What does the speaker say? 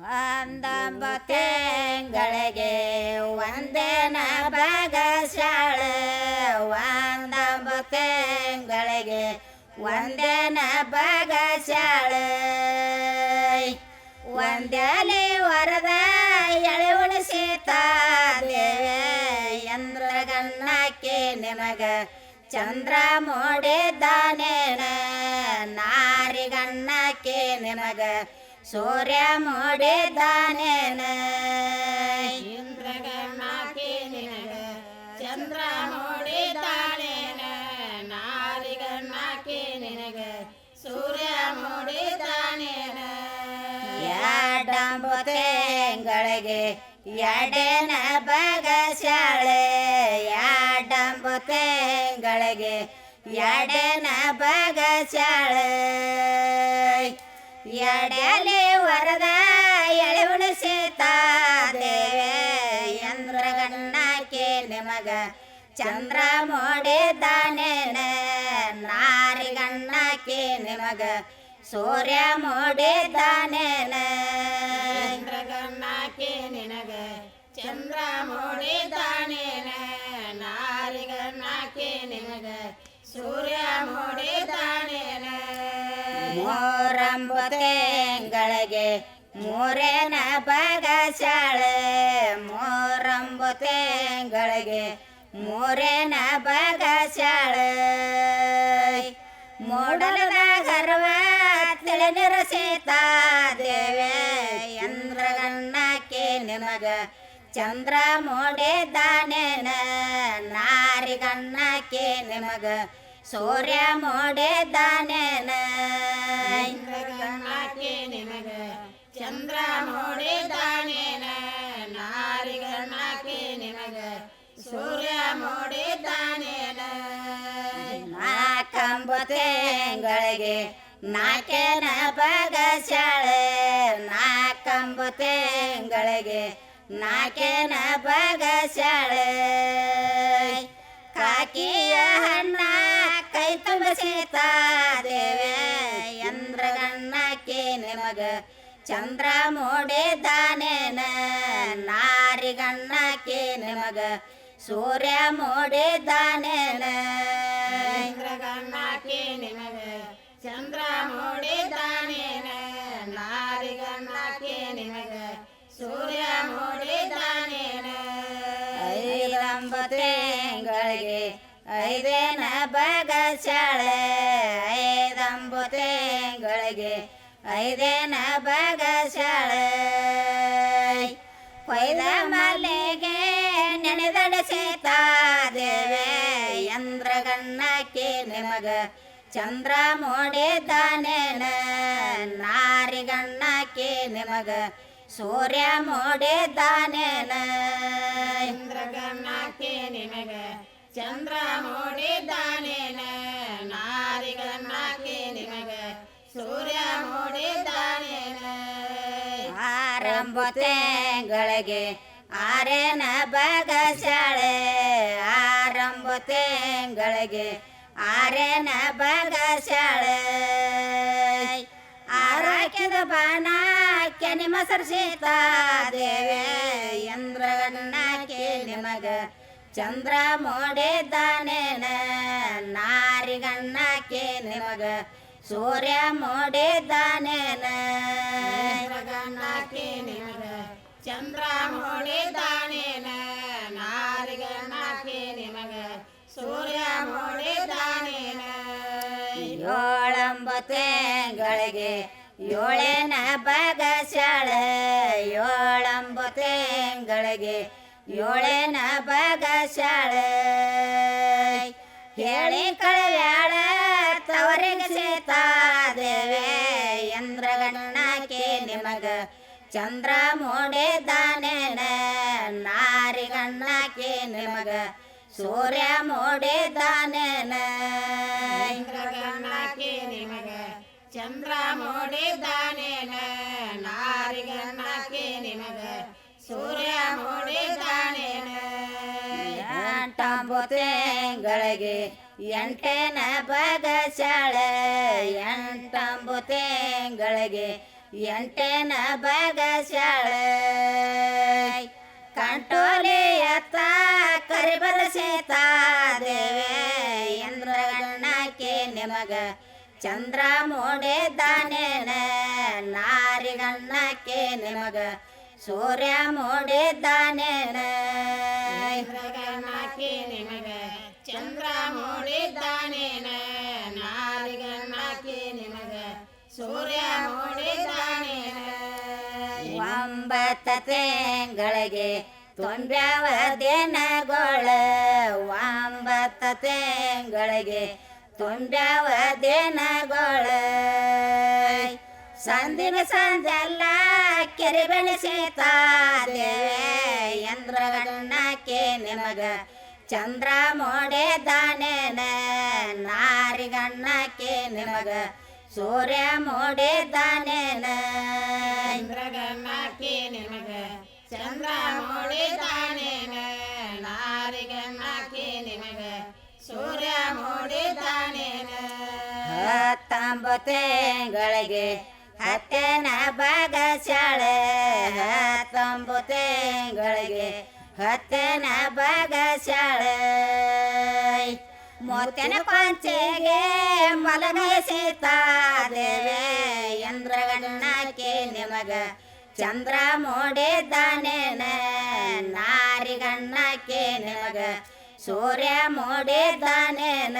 ಒಂದೊಂಬತ್ತೆಂಗಳಿಗೆ ಒಂದೇನ ಬಗಸಾಳ ಒಂದೊಂಬತ್ತೆಂಗಳಿಗೆ ಒಂದೇನ ಬಗಸಾಳ ಒಂದೇಲಿ ವರದ ಎಳೆ ಉಣಿಸಿತಾ ಎಂದ್ರಗನ್ನಕ್ಕೆ ನಿನಗ ಚಂದ್ರ ಮೂಡಿದ್ದಾನೇನ? ನಾರಿಗಣ್ಣಕ್ಕೆ ನಿನಗ ಸೂರ್ಯ ಮೂಡಿದ್ದಾನೇನ? ಇಂದ್ರಗಣ್ಣಾಕಿ ನಿನಗ ಚಂದ್ರ ಮೂಡಿದಾನೇನ ನಾರಿಗಣ್ಣಾಕಿ ನಿನಗ ಸೂರ್ಯ ಮೂಡಿದಾನೇನ ಎರಡಂಬತ್ತೆಂಗಳಿಗೆ ಎಡೆನ ಬಗಸಾಳೆ ಎರಡಂಬತ್ತೆಂಗಳಿಗೆ ಎಡೆನ ಬಗಸಾಳೆ ಎಡೆಲಿ ವರದ ಎಳೆ ಉಣಿಸಿತಾ ದೇವೆ ಎಂದ್ರಗಣ್ಣಕ್ಕೆ ನಿಮಗ ಚಂದ್ರ ಮೂಡಿದ್ದಾನೇನ ನಾರಿಗಣ್ಣಕ್ಕೆ ನಿಮಗ ಸೂರ್ಯ ಮೂಡಿದ್ದಾನೇನ ಇಂದ್ರಗಣ್ಣಾಕಿ ನಿನಗ ಚಂದ್ರ ಮೂಡಿದಾನೇನ ನಾರಿಗಣ್ಣಾಕಿ ನಿನಗ ಸೂರ್ಯ ಮೂಡಿದಾನೇನ ಮೂರಂಬತ್ತೆಂಗಳಿಗೆ ಮೂರೇನ ಬಗಸಾಳೆ. ಮೋರಂಬುತೆಗಳಿಗೆ ಮೂರೇನ ಬಗಸಾಳೆ. ಮೂಡಲದ ಗರ್ವ ತಿಳಿನಿರಸಿತಾ ದೇವೆ ಎಂದ್ರಗಣ್ಣಕ್ಕೆ ನಿಮಗ ಚಂದ್ರ ಮೂಡಿದ್ದಾನೇನ? ನಾರಿಗಣ್ಣಕ್ಕೆ ನಿಮಗ ಸೂರ್ಯ ಮೂಡಿದ್ದಾನೇನ? ನಿನಗ ಚಂದ್ರ ಮೂಡಿದಾನೇನ ನಾರಿಗಣ್ಣಾಕಿ ನಿನಗ ಸೂರ್ಯ ಮೂಡಿದಾನೇನ ನಾಕೇನ ನಾಲ್ಕೇನ ಬಗಸಾಳೆ ಕಂಬತೆಗಳಿಗೆ ನಾಕೇನ ಬಗಸಾಳೆ ಕಾಕಿಯ ಹಣ್ಣ ಕೈ ಸೀತಾದೇವೆ ದೇವೆ ಎಂದ್ರಗಣ್ಣಕ್ಕೆ ನಿಮಗ ಚಂದ್ರ ಮೂಡಿದ್ದಾನೇನ ನಾರಿಗಣ್ಣಕ್ಕೆ ನಿಮಗ ಸೂರ್ಯ ಮೂಡಿದ್ದಾನೇನ ಇಂದ್ರಗಣ್ಣಾಕಿ ಮಗ ಚಂದ್ರ ಮೂಡಿದಾನೇನ ನಾರಿಗಣ್ಣಾಕಿ ಮಗ ಸೂರ್ಯ ಮೂಡಿದಾನೇನ ಐದಂಬತ್ತೆಂಗಳಿಗೆ ಐದೇನ ಐದಂಬತ್ತೆಂಗಳಿಗೆ ಐದೇನ ಬಗಸಾಳೆ. ಕೊಯ್ದ ಮಲ್ಲಿಗೆ ನೆನೆದಡಿಸಿತಾ ದೇವೆ ಎಂದ್ರಗಣ್ಣಕ್ಕೆ ನಿಮಗ ಚಂದ್ರ ಮೂಡಿದ್ದಾನೇನ ನಾರಿಗಣ್ಣಕ್ಕೆ ನಿಮಗ ಸೂರ್ಯ ಮೂಡಿದ್ದಾನೇನ ಇಂದ್ರಗಣ್ಣಕ್ಕೆ ನಿಮಗ ಚಂದ್ರ ಮೂಡಿದಾನೇನ ಸೂರ್ಯ ಮೂಡಿದಾನೇನ ಆರಂಭತೆಂಗಳಿಗೆ ಆರೇನ ಬಗಸಾಳೆ ಆರಂಭತೆಂಗಳಿಗೆ ಆರೇನ ಬಗಸಾಳೆ ಆರಾಕಿದ ಬಾಣ ಕೆನಿ ಮಸರ್ಸಿತಾ ದೇವೆ. ಎಂದ್ರಗಣ್ಣಕ್ಕೆ ನಿಮಗ ಚಂದ್ರ ಮೂಡಿದ್ದಾನೇನ. ನಾರಿಗಣ್ಣಕ್ಕೆ ನಿಮಗ ಸೂರ್ಯ ಮೂಡಿದ್ದಾನೇನ ಚಂದ್ರ ಮೂಡಿದಾನೇನ ನಾರಿಗಣ್ಣಾಕಿ ನಿಮಗ ಸೂರ್ಯ ಮೂಡಿದಾನೇನ ಏಳಂಬತ್ತೆಂಗಳಿಗೆ ಏಳೇನ ಬಗಸಾಳೆ ಏಳಂಬತ್ತೆಂಗಳಿಗೆ ಏಳೇನ ಬಗಸಾಳೆ ಹೇಳಿ ಕಳವ್ಯಾಳ. ತವರಿಗೆ ಸೇತಾ ದೇವೆ ಎಂದ್ರಗಣ್ಣಕ್ಕೆ ನಿಮಗ. ಚಂದ್ರ ಮೂಡಿದ್ದಾನೇನ ನಾರಿಗಣ್ಣಕ್ಕೆ ನಿಮಗ. ಸೂರ್ಯ ಮೂಡಿದ್ದಾನೇನ ಇಂದ್ರಗಣ್ಣಕ್ಕೆ ನಿಮಗ. ಚಂದ್ರ ಮೂಡಿದಾನೇನ ನಾರಿಗಣ್ಣಕ್ಕೆ ನಿಮಗ. ಸೂರ್ಯ ಮೂಡಿದಾನೇನ ಎಂಟಂಬತ್ತೆಂಗಳಿಗೆ ಎಂಟೇನ ಭಾಗಶಾಳ ಎಂಟಂಬು ತಿಂಗಳಿಗೆ ಎಂಟೇನ ಬಗಸ್ಯಾಳ ಕಂಟೋಲಿ ಎತ್ತ ಕರಿಬಲ ಸೀತಾ, ದೇವೆ ಇಂದ್ರಗಣ್ಣಕ್ಕೆ ನಿಮಗ. ಚಂದ್ರ ಮೂಡಿದ್ದಾನೇನ ನಾರಿಗಣ್ಣಕ್ಕೆ ನಿಮಗ. ಸೂರ್ಯ ಮೂಡಿದ್ದಾನೇನ ಇಂದ್ರಗಣ್ಣಕ್ಕೆ ನಿಮಗ. ಚಂದ್ರ ಮೂಡಿದ್ದಾನೇನ? ನಾರಿಗಣ್ಣಕ್ಕೆ ನಿಮಗ ಸೂರ್ಯ ಮೂಡಿದ್ದಾನೇನ? ಒಂಬತ್ತತೆಗಳಿಗೆ ತುಂಬ್ಯಾವ ದಿನಗೊಳ ಒಂಬತ್ತ ತಿಂಗಳಿಗೆ ತುಂಬ್ಯಾವ ದಿನಗೊಳ ಸಂದಿನ ಸಂದೆಲ್ಲ ಕೆರೆ ಬೆಳೆಸಿತಾದೆ ಯಂದ್ರಗಳನ್ನಾಕೆ ಎಂದ್ರಗಣ್ಣಕ್ಕೆ ನಿಮಗ ಚಂದ್ರ ಮೋಡೆ ಮೂಡಿದ್ದಾನೇನ ನಾರಿಗಣ್ಣಕ್ಕೆ ನಿಮಗ ಸೂರ್ಯ ಮೋಡೆ ಮೂಡಿದ್ದಾನೇನ ಇಂದ್ರಗಣ್ಣಕ್ಕೆ ನಿಮಗ ಚಂದ್ರ ಮೋಡೆ ಮೂಡಿದ್ದಾನೇನ ನಾರಿಗಣ್ಣಕ್ಕೆ ನಿಮಗ ಸೂರ್ಯ ಮೂಡಿದ್ದಾನೇನ ಹತ್ತೊಂಬತ್ತೇಗಳಿಗೆ ಹತ್ತೇನ ಬಗಸ್ಯಾಳೆ ಹತ್ತೊಂಬತ್ತೇಗಳಿಗೆ ಹತ್ತೇನ ಬಗಸ್ಯಾಳೆ ಮೂರ್ತನ ಪಂಚೆಗೆ ಮಲಗಿಸಿತಾ ದೇವೆ ಇಂದ್ರಗಣ್ಣಕ್ಕೆ ನಿಮಗ. ಚಂದ್ರ ಮೂಡಿದ್ದಾನೇನ ನಾರಿಗಣ್ಣಕ್ಕೆ ನಿಮಗ. ಸೂರ್ಯ ಮೂಡಿದ್ದಾನೇನ